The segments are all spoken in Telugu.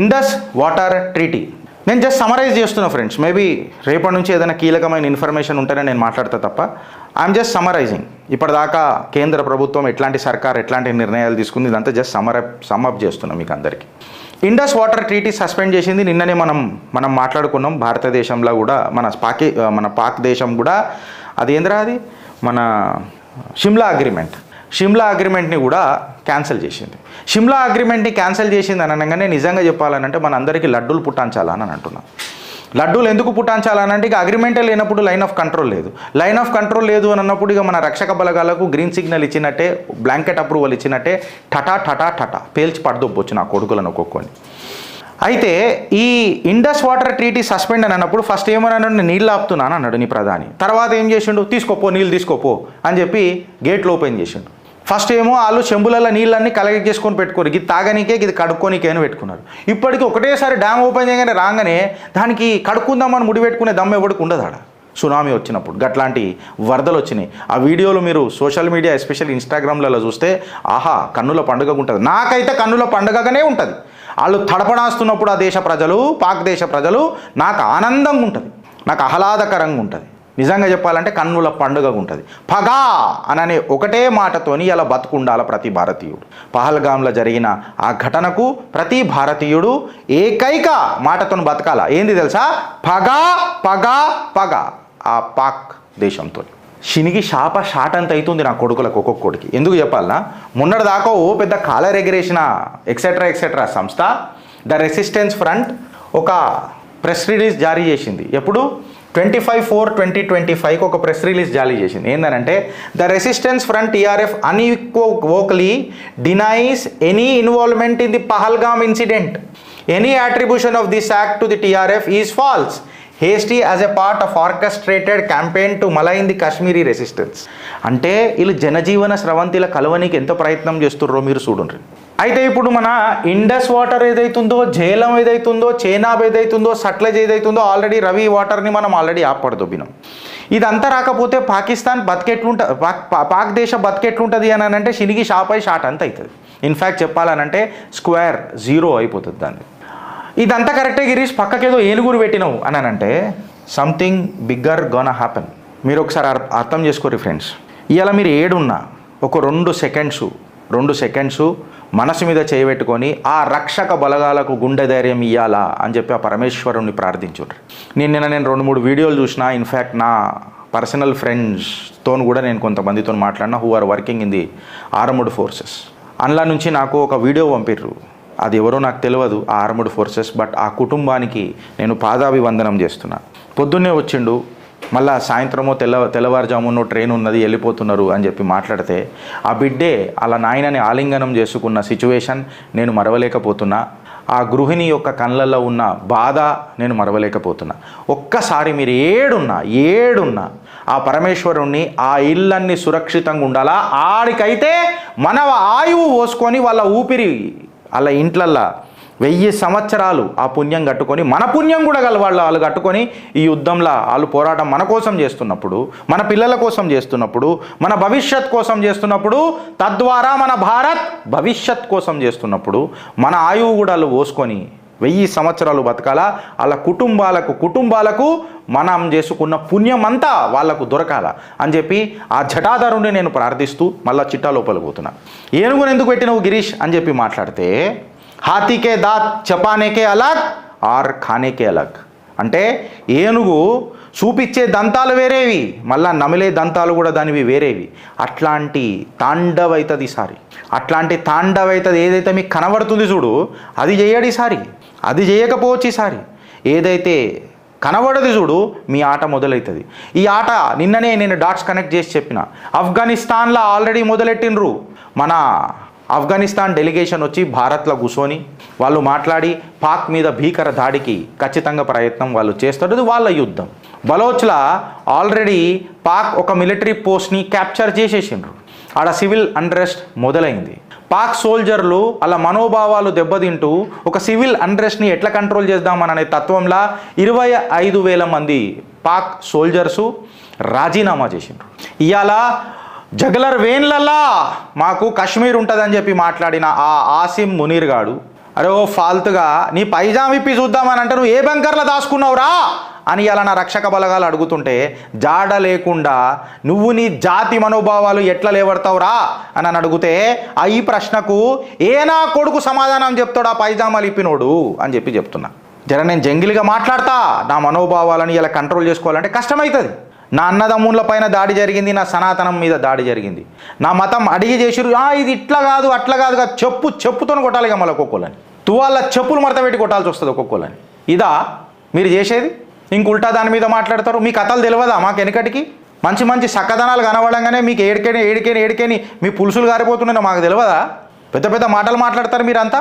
ఇండస్ వాటర్ ట్రీటీ నేను జస్ట్ సమరైజ్ చేస్తున్నా ఫ్రెండ్స్ మేబీ రేపటి నుంచి ఏదైనా కీలకమైన ఇన్ఫర్మేషన్ ఉంటేనే నేను మాట్లాడతా తప్ప ఐఎమ్ జస్ట్ సమరైజింగ్ ఇప్పటిదాకా కేంద్ర ప్రభుత్వం ఎట్లాంటి సర్కార్ ఎట్లాంటి నిర్ణయాలు తీసుకుంది ఇదంతా జస్ట్ సమర సమప్ చేస్తున్నాం మీకు అందరికీ. ఇండస్ వాటర్ ట్రీటీ సస్పెండ్ చేసింది నిన్ననే మనం మనం మాట్లాడుకున్నాం. భారతదేశంలో కూడా మన పాకి మన పాక్ దేశం కూడా అది ఏంద్రా అది? మన షిమ్లా అగ్రిమెంట్ షిమ్లా అగ్రిమెంట్ని కూడా క్యాన్సిల్ చేసింది. షిమ్లా అగ్రిమెంట్ని క్యాన్సిల్ చేసింది అని అనగానే నిజంగా చెప్పాలనంటే మన అందరికీ లడ్డూలు పుట్టించాలని అని అంటున్నాం. లడ్డూలు ఎందుకు పుట్టించాలనంటే ఇక అగ్రిమెంటే లేనప్పుడు లైన్ ఆఫ్ కంట్రోల్ లేదు. లైన్ ఆఫ్ కంట్రోల్ లేదు అని అన్నప్పుడు ఇక మన రక్షక బలగాలకు గ్రీన్ సిగ్నల్ ఇచ్చినట్టే బ్లాంకెట్ అప్రూవల్ ఇచ్చినట్టే టటా టటా టటా పేల్చి పడదొబ్బొచ్చు నా కొడుకులను ఒక్కొక్కని అయితే ఈ ఇండస్ వాటర్ ట్రీటీ సస్పెండ్ అని అన్నప్పుడు ఫస్ట్ ఏమన్నాడు? నేను నీళ్ళు ఆపుతున్నాను అన్నాడు నీ ప్రధాని. తర్వాత ఏం చేసిండు? తీసుకోపో నీళ్ళు తీసుకోపో అని చెప్పి గేట్లు ఓపెన్ చేసిండు. ఫస్ట్ ఏమో వాళ్ళు చెంబులలో నీళ్ళన్నీ కలెక్ట్ చేసుకొని పెట్టుకోరు. ఇది తాగనీకే ఇది కడుక్కోనికే అని పెట్టుకున్నారు. ఇప్పటికి ఒకటేసారి డ్యామ్ ఓపెన్ చేయగానే రాగానే దానికి కడుక్కుందామని ముడి పెట్టుకునే దమ్ము ఎవరికి ఉండదు ఆడ. సునామీ వచ్చినప్పుడు గట్లాంటి వరదలు వచ్చినాయి. ఆ వీడియోలు మీరు సోషల్ మీడియా ఎస్పెషల్ ఇన్స్టాగ్రామ్లలో చూస్తే ఆహా కన్నుల పండుగ ఉంటుంది. నాకైతే కన్నుల పండుగగానే ఉంటుంది. వాళ్ళు తడపడాస్తున్నప్పుడు ఆ దేశ ప్రజలు పాక్ దేశ ప్రజలు నాకు ఆనందంగా ఉంటుంది. నాకు ఆహ్లాదకరంగా ఉంటుంది. నిజంగా చెప్పాలంటే కన్నుల పండుగగా ఉంటుంది. పగా అననే ఒకటే మాటతోని ఇలా బతుకుండాల ప్రతి భారతీయుడు. పహల్గామ్లో జరిగిన ఆ ఘటనకు ప్రతి భారతీయుడు ఏకైక మాటతోని బతకాల. ఏంది తెలుసా? పగా పగా పగా. ఆ పాక్ దేశంతో శినిగి శాప షాట్ అంత అవుతుంది నా కొడుకులకు ఒక్కొక్కడికి. ఎందుకు చెప్పాలనా? మొన్నటి దాకా ఓ పెద్ద కాలర్ ఎగిరేసిన ఎక్సెట్రా ఎక్సెట్రా సంస్థ ద రెసిస్టెన్స్ ఫ్రంట్ ఒక ప్రెస్ రిలీజ్ జారీ చేసింది. ఎప్పుడు? Twenty five four twenty twenty ఫైవ్కి ఒక ప్రెస్ రిలీజ్ జారీ చేసింది. ఏంటంటే the resistance front TRF unequivocally denies any involvement in the Pahalgam incident any attribution of this act to the TRF is false hasty as a part of orchestrated campaign to malign the Kashmiri resistance అంటే వీళ్ళు జనజీవన స్రవంతిల కలవనికి ఎంత ప్రయత్నం చేస్తుర్రో మీరు చూడండి అయితే ఇప్పుడు మన ఇండస్ వాటర్ ఏదైతుందో జేలం ఏదైతుందో చేనాబ్ ఏదైతుందో సట్లెజ్ ఏదైతుందో ఆల్రెడీ రవి వాటర్ని మనం ఆల్రెడీ ఆపడదొబ్బినాం ఇదంతా రాకపోతే పాకిస్తాన్ బతికెట్లుంట పాక్ పాక్ దేశ బతికెట్లుంటుంది అని అంటే శినిగి షాపై షాట్ అంత అవుతుంది ఇన్ఫ్యాక్ట్ చెప్పాలనంటే స్క్వేర్ జీరో అయిపోతుంది దాన్ని. ఇదంతా కరెక్టే గిరీష్ పక్కకేదో ఏనుగురు పెట్టినావు అని అంటే సంథింగ్ బిగ్గర్ గోన హ్యాపెన్. మీరు ఒకసారి అర్- అర్థం చేసుకోరు ఫ్రెండ్స్. ఇవాళ మీరు ఏడున్నా ఒక రెండు సెకండ్స్ రెండు సెకండ్స్ మనసు మీద చేయబెట్టుకొని ఆ రక్షక బలగాలకు గుండె ధైర్యం ఇయ్యాలా అని చెప్పి ఆ పరమేశ్వరుణ్ణి ప్రార్థించుండ్రు. నేను నిన్న నేను రెండు మూడు వీడియోలు చూసిన ఇన్ఫ్యాక్ట్ నా పర్సనల్ ఫ్రెండ్స్తో కూడా నేను కొంతమందితో మాట్లాడినా who are working in the armed forces అందులో నుంచి నాకు ఒక వీడియో పంపిర్రు. అది ఎవరో నాకు తెలియదు ఆ ఆర్మడ్ ఫోర్సెస్ బట్ ఆ కుటుంబానికి నేను పాదాభివందనం చేస్తున్నా. పొద్దున్నే వచ్చిండు మళ్ళీ సాయంత్రమో తెల్ల తెల్లవారుజామునో ట్రైన్ ఉన్నది వెళ్ళిపోతున్నారు అని చెప్పి మాట్లాడితే ఆ బిడ్డే అలా నాయనని ఆలింగనం చేసుకున్న సిచ్యువేషన్ నేను మరవలేకపోతున్నా. ఆ గృహిణి యొక్క కళ్ళల్లో ఉన్న బాధ నేను మరవలేకపోతున్నా. ఒక్కసారి మీరు ఏడున్నా ఏడున్నా ఆ పరమేశ్వరుణ్ణి ఆ ఇళ్ళన్ని సురక్షితంగా ఉండాలా? ఆడికైతే మన ఆయువు పోసుకొని వాళ్ళ ఊపిరి వాళ్ళ ఇంట్లల్లా వెయ్యి సంవత్సరాలు ఆ పుణ్యం కట్టుకొని మన పుణ్యం కూడా గల వాళ్ళు వాళ్ళు కట్టుకొని ఈ యుద్ధంలో వాళ్ళు పోరాటం మన కోసం చేస్తున్నప్పుడు మన పిల్లల కోసం చేస్తున్నప్పుడు మన భవిష్యత్ కోసం చేస్తున్నప్పుడు తద్వారా మన భారత్ భవిష్యత్ కోసం చేస్తున్నప్పుడు మన ఆయువు కూడా వాళ్ళు పోసుకొని వెయ్యి సంవత్సరాలు బతకాలా? వాళ్ళ కుటుంబాలకు కుటుంబాలకు మనం చేసుకున్న పుణ్యం అంతా వాళ్ళకు దొరకాల? అని చెప్పి ఆ జటాధరుణ్ణి నేను ప్రార్థిస్తూ మళ్ళా చిట్టా లోపలికి పోతున్నా. ఏనుగును ఎందుకు పెట్టినవు గిరీష్? అని చెప్పి మాట్లాడితే హాతీకే దాత్ చపానేకే అలగ్ ఆర్ ఖానేకే అలగ్ అంటే ఏనుగు చూపించే దంతాలు వేరేవి మళ్ళా నమిలే దంతాలు కూడా దానివి వేరేవి. అట్లాంటి తాండవైతుంది ఈసారి అట్లాంటి తాండవైతుంది ఏదైతే మీకు కనబడుతుంది చూడు అది చేయడు ఈసారి అది చేయకపోవచ్చు ఈసారి ఏదైతే కనబడదు చూడు మీ ఆట మొదలవుతుంది ఈ ఆట నిన్ననే నేను డాట్స్ కనెక్ట్ చేసి చెప్పిన. ఆఫ్ఘనిస్తాన్లో ఆల్రెడీ మొదలెట్టినరు మన ఆఫ్ఘనిస్తాన్ డెలిగేషన్ వచ్చి భారత్లో కూర్చొని వాళ్ళు మాట్లాడి పాక్ మీద భీకర దాడికి ఖచ్చితంగా ప్రయత్నం వాళ్ళు చేస్తారు. వాళ్ళ యుద్ధం. బలోచ్లా ఆల్రెడీ పాక్ ఒక మిలిటరీ పోస్ట్ని క్యాప్చర్ చేసేసిండ్రు. ఆడ సివిల్ అన్రెస్ట్ మొదలైంది. పాక్ సోల్జర్లు అలా మనోభావాలు దెబ్బతింటూ ఒక సివిల్ అన్రెస్ట్ని ఎట్లా కంట్రోల్ చేద్దామననే తత్వంలా ఇరవై ఐదు వేల మంది పాక్ సోల్జర్సు రాజీనామా చేసిండ్రు. ఇవాళ జగలర్ వేన్లల్లా మాకు కాశ్మీర్ ఉంటుందని చెప్పి మాట్లాడిన ఆ ఆసిమ్ మునీర్ గాడు అరే ఓ ఫాల్తుగా నీ పైజామ్ ఇప్పి చూద్దామని అంటే నువ్వు ఏ బంకర్లో దాచుకున్నావురా? అని ఇలా నా రక్షక బలగాలు అడుగుతుంటే జాడ లేకుండా నువ్వు నీ జాతి మనోభావాలు ఎట్లా లేవడతావురా? అని అని అడిగితే ఆ ఈ ప్రశ్నకు ఏనా కొడుకు సమాధానం చెప్తాడు ఆ పైజామా ఇప్పినోడు? అని చెప్పి చెప్తున్నా. జర నేను జంగిలిగా మాట్లాడతా నా మనోభావాలను ఇలా కంట్రోల్ చేసుకోవాలంటే కష్టమవుతుంది నా అన్నదమ్ముల పైన దాడి జరిగింది నా సనాతనం మీద దాడి జరిగింది. నా మతం అడిగి చేసిరు "ఆ, ఇది ఇట్లా కాదు అట్లా కాదు కాదు చెప్పు చెప్పుతో కొట్టాలి మళ్ళీ ఒక్కొక్కలని తువాళ్ళ చెప్పులు మడత పెట్టి కొట్టాల్సి వస్తుంది ఒక్కొక్కలని ఇదా మీరు చేసేది? ఇంకుల్టా దాని మీద మాట్లాడతారు? మీ కథలు తెలియదా మాకు వెనకటికి? మంచి మంచి సక్కదనాలు కనబడంగానే మీకు ఏడికేని ఏడికేని ఏడికేని మీ పులుసులు గారిపోతున్నాయో మాకు తెలియదా? పెద్ద పెద్ద మాటలు మాట్లాడతారు మీరంతా?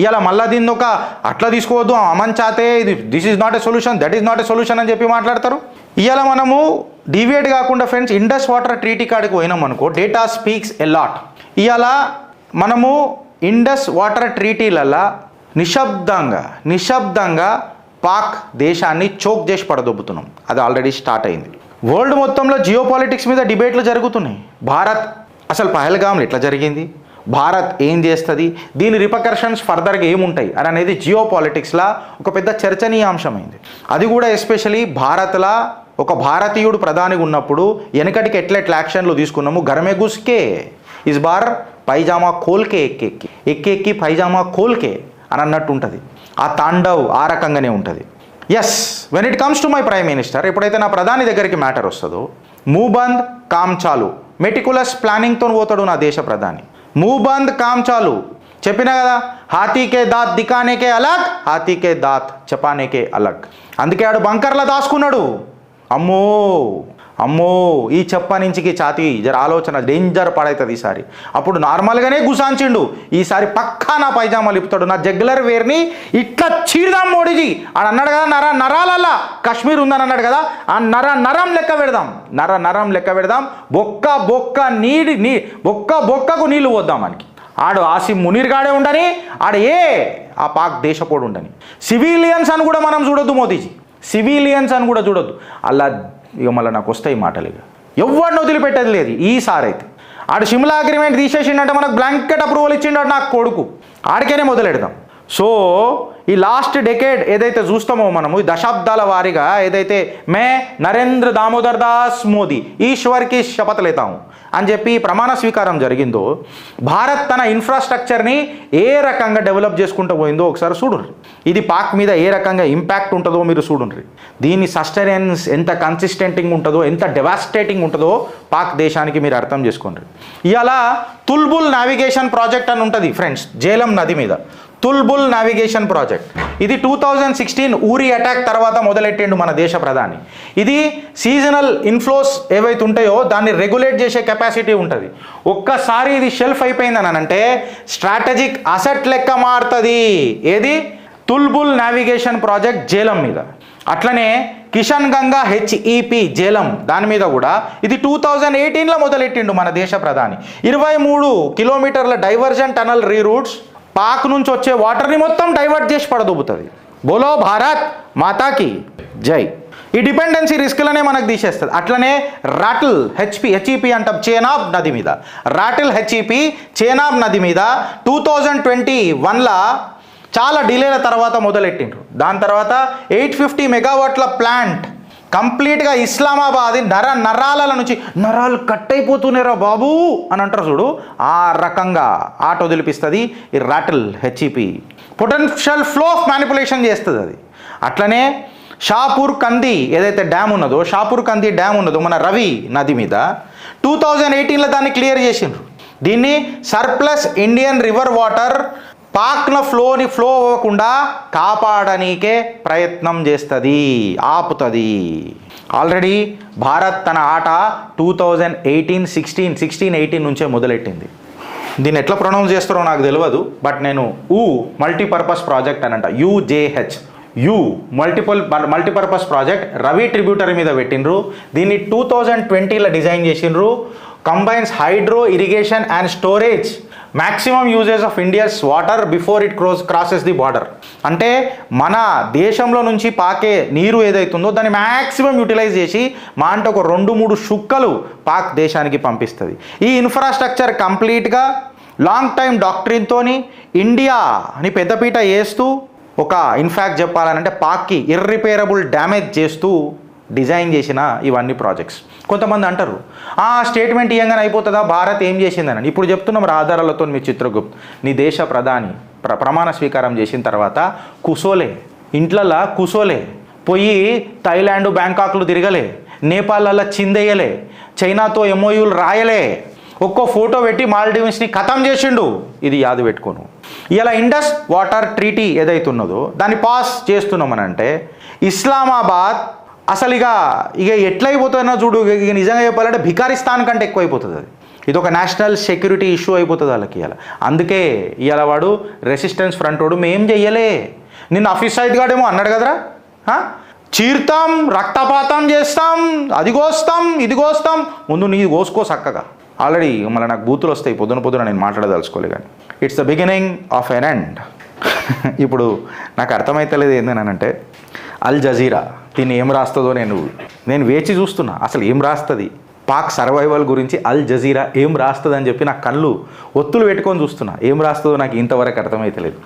ఇవాళ మళ్ళీ దీన్ని ఒక అట్లా తీసుకోవద్దు అమంచాతే ఇది this is not a solution that is not a solution అని చెప్పి మాట్లాడతారు. ఇవాళ మనము డివియేట్ కాకుండా ఫ్రెండ్స్ ఇండస్ వాటర్ ట్రీటీ కాడికి పోయినాం అనుకో డేటా స్పీక్స్ ఎ లాట్ ఇవాళ మనము ఇండస్ వాటర్ ట్రీటీలలో నిశ్శబ్దంగా నిశ్శబ్దంగా పాక్ దేశాన్ని చోక్ చేసి పడదొబ్బుతున్నాం. అది ఆల్రెడీ స్టార్ట్ అయింది. వరల్డ్ మొత్తంలో జియో పాలిటిక్స్ మీద డిబేట్లు జరుగుతున్నాయి. భారత్ అసలు పహల్గామ్లు ఎట్లా జరిగింది? భారత్ ఏం చేస్తుంది? దీని రిపకర్షన్స్ ఫర్దర్గా ఏముంటాయి? అని అనేది జియో పాలిటిక్స్లా ఒక పెద్ద చర్చనీయాంశమైంది. అది కూడా ఎస్పెషలీ భారత్లా ఒక భారతీయుడు ప్రధానిగా ఉన్నప్పుడు వెనకటికి ఎట్లా ఎట్లా యాక్షన్లు తీసుకున్నాము? గరమే గుస్కే ఇస్ బార్ పైజామా కోల్కే ఎక్కెక్కి. ఎక్కెక్కి పైజామా కోల్కే అని అన్నట్టు ఉంటుంది. ఆ తాండవ్ ఆ రకంగానే ఉంటుంది. Yes when it comes to my prime minister ఎప్పుడైతే నా ప్రధాని దగ్గరికి మ్యాటర్ వస్తుందో మూబంద్ కామ్ చాలు మెటికులస్ ప్లానింగ్తో పోతాడు నా దేశ ప్రధాని. మూబంద్ కామ్ చాలు. చెప్పినా కదా హాతీకే దాత్ దికానేకే అలగ్ హాతీకే దాత్ చపానేకే అలగ్. అందుకే ఆడు బంకర్లా దాచుకున్నాడు. అమ్మో! అమ్మో ఈ చెప్ప నుంచికి ఛాతీ జర ఆలోచన డేంజర్ పడవుతుంది ఈసారి. అప్పుడు నార్మల్గానే గుసాంచిండు ఈసారి పక్కా నా పైజామా లిపుతాడు. నా జగ్లర్ వేర్ని ఇట్లా చీరదాం మోడీజీ. అని అన్నాడు కదా నర నరాలల్లా కాశ్మీర్ ఉందని అన్నాడు కదా ఆ నర నరం లెక్క పెడదాం. నర నరం లెక్క పెడదాం. బొక్క బొక్క నీడి నీ బొక్క బొక్కకు నీళ్ళు పోద్దాం మనకి ఆడు ఆసిమ్ మునీర్గాడే ఉండని ఆడు ఏ ఆ పాక్ దేశపోడు ఉండని. సివిలియన్స్ అని కూడా మనం చూడొద్దు మోదీజీ. సివిలియన్స్ అని కూడా చూడొద్దు. అలా ఇక మళ్ళీ నాకు వస్తాయి మాటలు ఇక. ఎవరిని వదిలిపెట్టేది లేదు. ఈసారి అయితే. ఆడు షిమ్లా అగ్రిమెంట్ తీసేసిండంటే మనకు బ్లాంకెట్ అప్రూవల్ ఇచ్చిండు నాకు కొడుకు. ఆడికైనే మొదలెడదాం. సో ఈ లాస్ట్ డెకేడ్ ఏదైతే చూస్తామో మనము ఈ దశాబ్దాల వారీగా ఏదైతే మే నరేంద్ర దామోదర్ దాస్ మోదీ ఈశ్వర్కి శపథలేతాము. అని చెప్పి ప్రమాణ స్వీకారం జరిగిందో భారత్ తన ఇన్ఫ్రాస్ట్రక్చర్ని ఏ రకంగా డెవలప్ చేసుకుంటూ పోయిందో ఒకసారి చూడండి ఇది పాక్ మీద ఏ రకంగా ఇంపాక్ట్ ఉంటుందో మీరు చూడండి దీని సస్టెనెన్స్ ఎంత కన్సిస్టెంటింగ్ ఉంటుందో ఎంత డెవాస్టేటింగ్ ఉంటుందో పాక్ దేశానికి మీరు అర్థం చేసుకోండి ఇలా తుల్బుల్ నావిగేషన్ ప్రాజెక్ట్ అని ఉంటుంది ఫ్రెండ్స్ జేలం నది మీద. Tulbul navigation project. ఇది two thousand sixteen Uri attack తర్వాత మొదలెట్టిండు మన దేశ ప్రధాని. ఇది సీజనల్ ఇన్ఫ్లోస్ ఏవైతే ఉంటాయో దాన్ని రెగ్యులేట్ చేసే కెపాసిటీ ఉంటుంది. ఒక్కసారి ఇది షెల్ఫ్ అయిపోయిందని అంటే స్ట్రాటజిక్ అసెట్ లెక్క మారుతుంది. ఏది? తుల్బుల్ నావిగేషన్ ప్రాజెక్ట్ జేలం మీద. అట్లనే కిషన్ గంగా హెచ్ఈపి జేలం దాని మీద కూడా ఇది టూ థౌజండ్ ఎయిటీన్లో మొదలెట్టిండు మన దేశ ప్రధాని. ఇరవై మూడు కిలోమీటర్ల డైవర్జన్ టనల్ రీరూట్స్ పాక్ నుంచి వచ్చే వాటర్ని మొత్తం డైవర్ట్ చేసి పడదొబ్బుతుంది. బోలో భారత్ మాతాకి జై. ఈ డిపెండెన్సీ రిస్క్లనే మనకు తీసేస్తుంది. అట్లనే రాటిల్ హెచ్పి హెచ్ఈపి అంటాం చేనాబ్ నది మీద. రాటిల్ హెచ్ఈపి చేనాబ్ నది మీద టూ థౌజండ్ ట్వంటీ వన్లా చాలా డిలేల తర్వాత మొదలెట్టిండ్రు. దాని తర్వాత ఎయిట్ ఫిఫ్టీ మెగావాట్ల ప్లాంట్ కంప్లీట్గా ఇస్లామాబాద్ నర నరాల నుంచి నరాలు కట్ అయిపోతున్నారా బాబు అని అంటారు చూడు. ఆ రకంగా ఆట వదిలిపిస్తుంది ఈ Ratle HEP. Potential flow of manipulation చేస్తుంది అది. అట్లనే షాపూర్ కంది ఏదైతే డ్యామ్ ఉన్నదో షాపూర్ కంది డ్యామ్ ఉన్నదో మన రవి నది మీద టూ థౌజండ్ ఎయిటీన్లో దాన్ని క్లియర్ చేసిండ్రు. దీన్ని సర్ప్లస్ ఇండియన్ రివర్ వాటర్ పాక్న ఫ్లోని ఫ్లో అవ్వకుండా కాపాడనీకే ప్రయత్నం చేస్తుంది ఆపుతుంది. ఆల్రెడీ భారత్ తన ఆట two thousand eighteen sixteen sixteen eighteen నుంచే మొదలెట్టింది. దీన్ని ఎట్లా ప్రొనౌన్స్ చేస్తారో నాకు తెలియదు బట్ నేను ఊ మల్టీపర్పస్ ప్రాజెక్ట్ అని అంట. UJH U multiple multipurpose project Ravi tributary మీద పెట్టినరు దీన్ని టూ థౌజండ్ ట్వంటీలో డిజైన్ చేసిండ్రు. Combines hydro irrigation and storage maximum uses of India's water before it cross crosses the border అంటే మన దేశంలో నుంచి పాకే నీరు ఏదైతుందో దాన్ని మ్యాక్సిమం యూటిలైజ్ చేసి మా అంటే ఒక రెండు మూడు షుక్కలు పాక్ దేశానికి పంపిస్తుంది. ఈ ఇన్ఫ్రాస్ట్రక్చర్ కంప్లీట్గా లాంగ్ టైం డాక్టరీన్తో ఇండియా అని పెద్దపీట వేస్తూ ఒక ఇన్ఫ్యాక్ట్ చెప్పాలనంటే పాక్కి ఇర్రిపేరబుల్ డ్యామేజ్ చేస్తూ డిజైన్ చేసిన ఇవన్నీ ప్రాజెక్ట్స్ కొంతమంది అంటారు ఆ స్టేట్మెంట్ ఇయ్యంగానే అయిపోతుందా? భారత్ ఏం చేసిందని. ఇప్పుడు చెప్తున్నాం రా ఆధారాలతో మీ చిత్రగుప్త్. నీ దేశ ప్రధాని ప్ర ప్రమాణ స్వీకారం చేసిన తర్వాత కుసోలే ఇంట్లల్లా కుసోలే పోయి థైలాండ్ బ్యాంకాక్లు తిరగలే నేపాల్లో చిందేయలే చైనాతో ఎంఓయూలు రాయలే ఒక్కో ఫోటో పెట్టి మాల్డీవ్స్ని ఖతం చేసిండు. ఇది యాదు పెట్టుకోను. ఇలా ఇండస్ వాటర్ ట్రీటీ ఏదైతే ఉన్నదో దాన్ని పాస్ చేస్తున్నామనంటే ఇస్లామాబాద్ అసలు ఇక ఇక ఎట్లయిపోతుందో చూడు ఇక నిజంగా చెప్పాలంటే భికారిస్తాన్ కంటే ఎక్కువైపోతుంది అది. ఇది ఒక నేషనల్ సెక్యూరిటీ ఇష్యూ అయిపోతుంది వాళ్ళకి ఇవాళ. అందుకే ఇవాళ వాడు రెసిస్టెన్స్ ఫ్రంట్ వాడు మేం చెయ్యలే. నిన్న ఆఫీస్ సైడ్ గాడేమో అన్నాడు కదరా? చీర్తాం రక్తపాతం చేస్తాం అది కోస్తాం ఇది కోస్తాం ముందు నీ కోసుకో చక్కగా. ఆల్రెడీ మళ్ళీ నాకు బూతులు వస్తాయి పొద్దున పొద్దున నేను మాట్లాడదలుచుకోలే కానీ. It's the beginning of an end ఇప్పుడు నాకు అర్థమైతలేదు ఏంటంటే అల్ జజీరా దీన్ని ఏం రాస్తుందో నేను నేను వేచి చూస్తున్నా. అసలు ఏం రాస్తుంది? పాక్ సర్వైవల్ గురించి అల్ జజీరా ఏం రాస్తుందని చెప్పి నా కళ్ళు ఒత్తులు పెట్టుకొని చూస్తున్నా. ఏం రాస్తుందో నాకు ఇంతవరకు అర్థమైతలేదు.